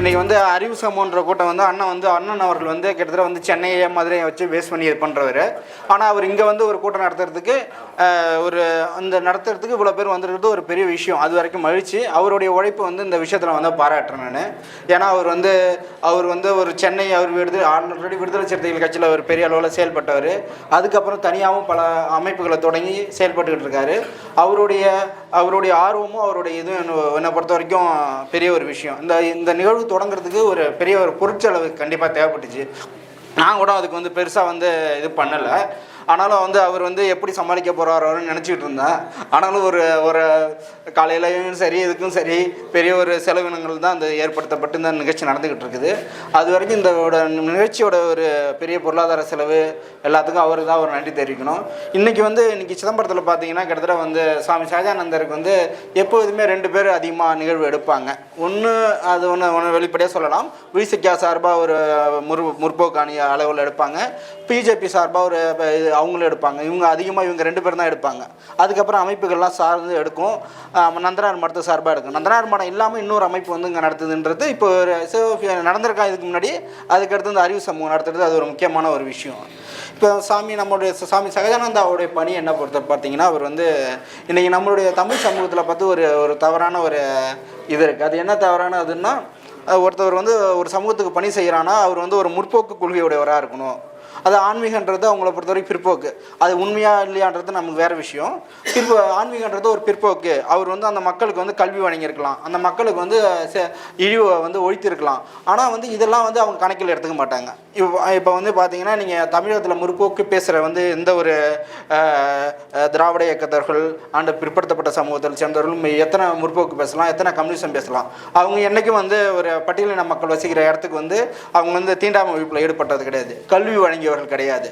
இன்றைக்கி வந்து அறிவு சமூகன்ற கூட்டம் வந்து அண்ணன் வந்து அண்ணன் அவர்கள் வந்து கிட்டத்தட்ட வந்து சென்னையை மதுரையை வச்சு பேஸ் பண்ணி இது பண்ணுறவர் ஆனால் அவர் இங்கே வந்து ஒரு கூட்டம் நடத்துறதுக்கு ஒரு அந்த நடத்துறதுக்கு இவ்வளோ பேர் வந்துருக்கிறது ஒரு பெரிய விஷயம். அது வரைக்கும் மகிழ்ச்சி. அவருடைய உழைப்பு வந்து இந்த விஷயத்தில் வந்து பாராட்டுறேன் நான். ஏன்னா அவர் வந்து அவர் வந்து ஒரு சென்னை அவர் விடுதலை ஆல்ரெடி விடுதலை சிறுத்தைகள் கட்சியில் ஒரு பெரிய அளவில் செயல்பட்டவர். அதுக்கப்புறம் தனியாகவும் பல அமைப்புகளை தொடங்கி செயல்பட்டுக்கிட்டு இருக்காரு. அவருடைய அவருடைய ஆர்வமும் அவருடைய இதுவும் என்ன- என்னை பொறுத்த வரைக்கும் பெரிய ஒரு விஷயம். இந்த இந்த நிகழ்வு தொடங்குறதுக்கு ஒரு பெரிய ஒரு பொருட்செலவு கண்டிப்பாக தேவைப்பட்டுச்சு. நான் கூட அதுக்கு வந்து பெருசாக வந்து இது பண்ணலை. ஆனாலும் வந்து அவர் வந்து எப்படி சமாளிக்க போகிறாரோன்னு நினச்சிக்கிட்டு இருந்தேன். ஆனாலும் ஒரு ஒரு காலையிலையும் சரி இதுக்கும் சரி பெரிய ஒரு செலவினங்கள் தான் அந்த ஏற்படுத்தப்பட்டு இந்த நிகழ்ச்சி நடந்துக்கிட்டு இருக்குது. அது வரைக்கும் இந்த நிகழ்ச்சியோட ஒரு பெரிய பொருளாதார செலவு எல்லாத்துக்கும் அவருக்கு தான் ஒரு நன்றி தெரிவிக்கணும். இன்றைக்கி வந்து இன்றைக்கி சிதம்பரத்தில் பார்த்தீங்கன்னா கிட்டத்தட்ட வந்து சுவாமி ஷாஜானந்தருக்கு வந்து எப்போதுமே ரெண்டு பேர் அதிகமாக நிகழ்வு எடுப்பாங்க. ஒன்று அது ஒன்று ஒன்று வெளிப்படையாக சொல்லலாம். விசிகா சார்பாக ஒரு முற் முற்போக்காணி அளவில் எடுப்பாங்க. பிஜேபி சார்பாக ஒரு அவங்களும் எடுப்பாங்க. இவங்க அதிகமாக இவங்க ரெண்டு பேரும் தான் எடுப்பாங்க. அதுக்கப்புறம் அமைப்புகள்லாம் சார்ந்து எடுக்கும். நந்தனார் மடத்தை சார்பாக எடுக்கும். நந்தனார் மடம் இல்லாமல் இன்னொரு அமைப்பு வந்து இங்கே நடத்துதுன்றது இப்போ ஒரு நடந்திருக்கா இதுக்கு முன்னாடி? அதுக்கடுத்து இந்த அறிவு சமூகம் நடத்துறது அது ஒரு முக்கியமான ஒரு விஷயம். இப்போ சாமி நம்மளுடைய சாமி சகஜானந்தாவுடைய பணி என்ன பொறுத்த பார்த்தீங்கன்னா அவர் வந்து இன்றைக்கி நம்மளுடைய தமிழ் சமூகத்தில் பார்த்து ஒரு ஒரு தவறான ஒரு இது இருக்குது அது என்ன தவறான அதுன்னா ஒருத்தவர் வந்து ஒரு சமூகத்துக்கு பணி செய்கிறான்னா அவர் வந்து ஒரு முற்போக்கு கொள்கையுடையவராக இருக்கணும். அது ஆன்மீகன்றது அவங்கள பொறுத்தவரைக்கும் பிற்போக்கு. அது உண்மையா இல்லையான்றது நமக்கு வேற விஷயம். பிற்போ ஆன்மீகன்றது ஒரு பிற்போக்கு. அவர் வந்து அந்த மக்களுக்கு வந்து கல்வி வழங்கியிருக்கலாம். அந்த மக்களுக்கு வந்து இழிவை வந்து ஒழித்திருக்கலாம். ஆனால் வந்து இதெல்லாம் வந்து அவங்க கணக்கில் எடுத்துக்க மாட்டாங்க. இப்போ இப்போ வந்து பார்த்தீங்கன்னா நீங்கள் தமிழகத்தில் முற்போக்கு பேசுகிற வந்து எந்த ஒரு திராவிட இயக்கத்தர்கள் அண்டு பிற்படுத்தப்பட்ட சமூகத்தில் சேர்ந்தவர்களும் எத்தனை முற்போக்கு பேசலாம் எத்தனை கம்யூனிசம் பேசலாம். அவங்க என்றைக்கும் வந்து ஒரு பட்டியலின மக்கள் வசிக்கிற இடத்துக்கு வந்து அவங்க வந்து தீண்டாமை ஒழிப்பில் ஈடுபட்டது கிடையாது. கல்வி வழங்கி வழங்கியவர்கள் கிடையாது.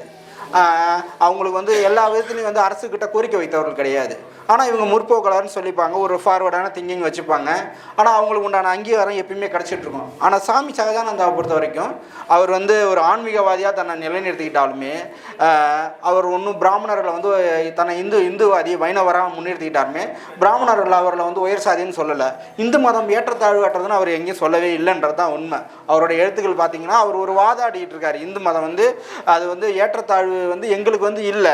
அவங்களுக்கு வந்து எல்லா விதத்துலையும் வந்து அரசுக்கிட்ட கோரிக்கை வைத்தவர்கள் கிடையாது. ஆனால் இவங்க முற்போக்கலர்னு சொல்லிப்பாங்க ஒரு ஃபார்வர்டான திங்கிங் வச்சுப்பாங்க. ஆனால் அவங்களுக்கு உண்டான அங்கீகாரம் எப்பயுமே கிடச்சிட்ருக்கும் ஆனால் சாமி சகஜானந்தாவை பொறுத்த வரைக்கும் அவர் வந்து ஒரு ஆன்மீகவாதியாக தன்னை நிலைநிறுத்திக்கிட்டாலுமே அவர் ஒன்றும் பிராமணர்களை வந்து தன்னை இந்து இந்துவாதி வைணவராக முன்னிறுத்திக்கிட்டாருமே பிராமணர்கள் அவர்களை வந்து உயர் சாதின்னு சொல்லலை. இந்து மதம் ஏற்றத்தாழ்வு கட்டுறதுன்னு அவர் எங்கேயும் சொல்லவே இல்லைன்றது தான் உண்மை. அவரோட எழுத்துக்கள் பார்த்தீங்கன்னா அவர் ஒரு வாதாடிட்டு இருக்காரு. இந்து மதம் வந்து அது வந்து ஏற்றத்தாழ்வு வந்து எங்களுக்கு வந்து இல்லை.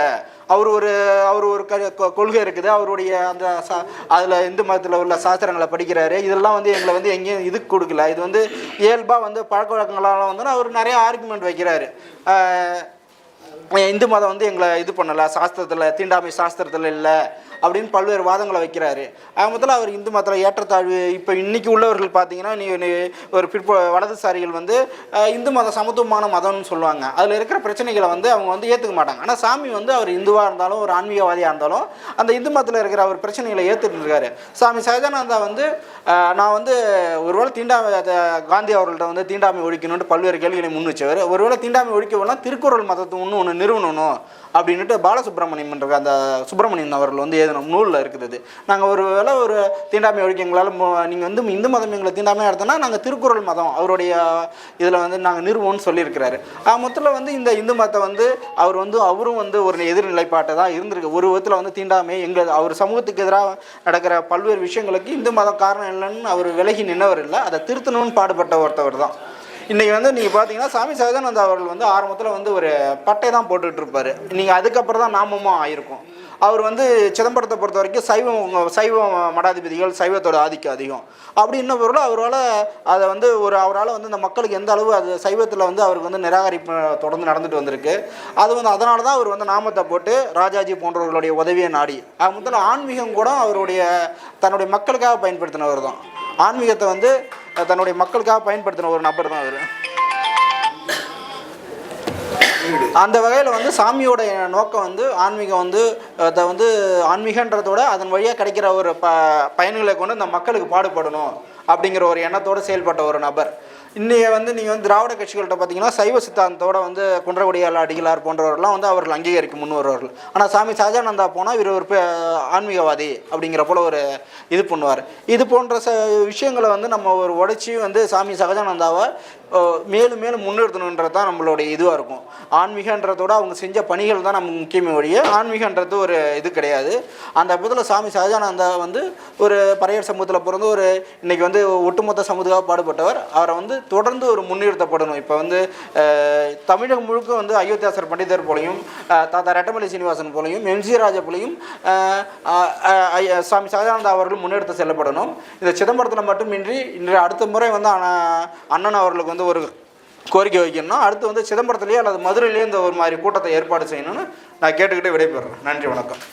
அவர் ஒரு அவர் ஒரு க கொ- கொள்கை இருக்குது. அவருடைய அந்த சா அதில் இந்து மதத்தில் உள்ள சாஸ்திரங்களை படிக்கிறாரு. இதெல்லாம் வந்து எங்களை வந்து எங்கேயும் இதுக்கு கொடுக்கல. இது வந்து இயல்பாக வந்து பழக்க வழக்கங்களால் வந்து அவர் நிறைய ஆர்குமெண்ட் வைக்கிறாரு. இந்து மதம் வந்து எங்களை இது பண்ணலை. சாஸ்திரத்தில் தீண்டாமை சாஸ்திரத்தில் இல்லை. அப்படின்னு பல்வேறு வாதங்களை வைக்கிறாரு. ஆக முதல்ல அவர் இந்து மதத்தில் ஏற்றத்தாழ்வு இப்போ இன்னைக்கு உள்ளவர்கள் பார்த்தீங்கன்னா நீ ஒரு பிற்போ வலதுசாரிகள் வந்து இந்து மதம் சமத்துவமான மதம்னு சொல்லுவாங்க. அதில் இருக்கிற பிரச்சனைகளை வந்து அவங்க வந்து ஏற்றுக்க மாட்டாங்க. ஆனால் சாமி வந்து அவர் இந்துவாக இருந்தாலும் ஒரு ஆன்மீகவாதியாக இருந்தாலும் அந்த இந்து மதத்தில் இருக்கிற அவர் பிரச்சனைகளை ஏற்றுட்டு இருக்காரு. சாமி சகஜானந்தா வந்து நான் வந்து ஒருவேளை தீண்டாமை அதை காந்தி அவர்கள்ட்ட வந்து தீண்டாமை ஒழிக்கணும்னு பல்வேறு கேள்விகளை முன் வச்சவர். ஒருவேளை தீண்டாமை ஒழிக்கணும்னா திருக்குறள் மதத்தை ஒன்று ஒன்று நிறுவனணும் அப்படின்ட்டு பாலசுப்ரமணியம் அந்த சுப்பிரமணியன் அவர்கள் வந்து நம் நூலில் இருக்குது நாங்கள் ஒரு வேளை ஒரு தீண்டாமை ஒழிக்க எங்களால் நீங்கள் வந்து இந்து மதம் எங்களை தீண்டாமை நடத்தினா நாங்கள் திருக்குறள் மதம் அவருடைய இதில் வந்து நாங்கள் நிறுவோம்னு சொல்லியிருக்கிறாரு. ஆ மொத்தத்தில் வந்து இந்த இந்து மதத்தை வந்து அவர் வந்து அவரும் வந்து ஒரு எதிர்நிலைப்பாட்டை தான் இருந்திருக்கு. ஒரு விதத்தில் வந்து தீண்டாமை எங்கள் அவர் சமூகத்துக்கு எதிராக நடக்கிற பல்வேறு விஷயங்களுக்கு இந்து மதம் காரணம் இல்லைன்னு அவர் விலகி நின்றவர் இல்லை. அதை திருத்தணும்னு பாடுபட்ட ஒருத்தவர் தான். இன்றைக்கி வந்து நீங்கள் பார்த்தீங்கன்னா சாமி சகஜானந்தா அவர்கள் வந்து ஆரம்பத்தில் வந்து ஒரு பட்டை தான் போட்டுகிட்டு இருப்பார். நீங்கள் அதுக்கப்புறம் தான் நாமமாக ஆயிருக்கும். அவர் வந்து சிதம்பரத்தை பொறுத்த வரைக்கும் சைவம் சைவ மடாதிபதிகள் சைவத்தோட ஆதிக்கம் அதிகம். அப்படி இன்னும் பொருள் அவரால் அதை வந்து ஒரு அவரால் வந்து இந்த மக்களுக்கு எந்த அளவு அது சைவத்தில் வந்து அவருக்கு வந்து நிராகரிப்பு தொடர்ந்து நடந்துட்டு வந்திருக்கு. அது வந்து அதனால தான் அவர் வந்து நாமத்தை போட்டு ராஜாஜி போன்றவர்களுடைய உதவியை நாடி. ஆக முதல்ல ஆன்மீகம் கூட அவருடைய தன்னுடைய மக்களுக்காக பயன்படுத்தினவர் தான். ஆன்மீகத்தை வந்து தன்னுடைய மக்களுக்காக பயன்படுத்தின ஒரு நபர் தான் அவர். அந்த வகையில் வந்து சாமியோட நோக்கம் வந்து ஆன்மீகம் வந்து அதை வந்து ஆன்மீகன்றதோட அதன் வழியாக கிடைக்கிற ஒரு ப பயன்களை கொண்டு இந்த மக்களுக்கு பாடுபடணும் அப்படிங்கிற ஒரு எண்ணத்தோடு செயல்பட்ட ஒரு நபர். இன்றைய வந்து நீங்கள் வந்து திராவிட கட்சிகள்கிட்ட பார்த்தீங்கன்னா சைவ சித்தாந்தத்தோட வந்து குன்றகுடியால் அடிகளார் போன்றவர்கள்லாம் வந்து அவர்கள் அங்கீகரிக்க முன்வருவார்கள். ஆனால் சாமி சகஜானந்தா போனால் இவர் ஒரு ஆன்மீகவாதி அப்படிங்கிற போல் ஒரு இது பண்ணுவார். இது போன்ற ச விஷயங்களை வந்து நம்ம ஒரு உடைச்சி வந்து சாமி சகஜானந்தாவை மேலும் மேலும் முன்னிறுத்தணுன்றது தான் நம்மளுடைய இதுவாக இருக்கும். ஆன்மீகன்றதோட அவங்க செஞ்ச பணிகள் தான் நம்ம முக்கியமே ஒழிய ஆன்மீகன்றது ஒரு இது கிடையாது. அந்த விதத்தில் சாமி சகஜானந்தா வந்து ஒரு பறையர் சமூகத்தில் பிறந்து ஒரு இன்றைக்கி வந்து ஒட்டுமொத்த சமூகத்துக்காக பாடுபட்டவர். அவரை வந்து தொடர்ந்து ஒரு முன்னிறுத்தப்படணும். இப்போ வந்து தமிழகம் முழுக்க வந்து அயோத்தியாசர் பண்டிதர் போலையும் தாத்தா ரெட்டமலை சீனிவாசன் போலையும் எம்ஜி ராஜா போலையும் சுவாமி அஹ், சாமி அவர்கள் முன்னெடுத்து செல்லப்படணும். இந்த சிதம்பரத்தில் மட்டுமின்றி இன்று அடுத்த முறை வந்து அண்ணன் அவர்களுக்கு வந்து ஒரு கோரிக்கை வைக்கணும்னா அடுத்து வந்து சிதம்பரத்துலேயே அல்லது மதுரையிலேயே இந்த ஒரு மாதிரி கூட்டத்தை ஏற்பாடு செய்யணும்னு நான் கேட்டுக்கிட்டு விடைபெறேன் நன்றி வணக்கம்.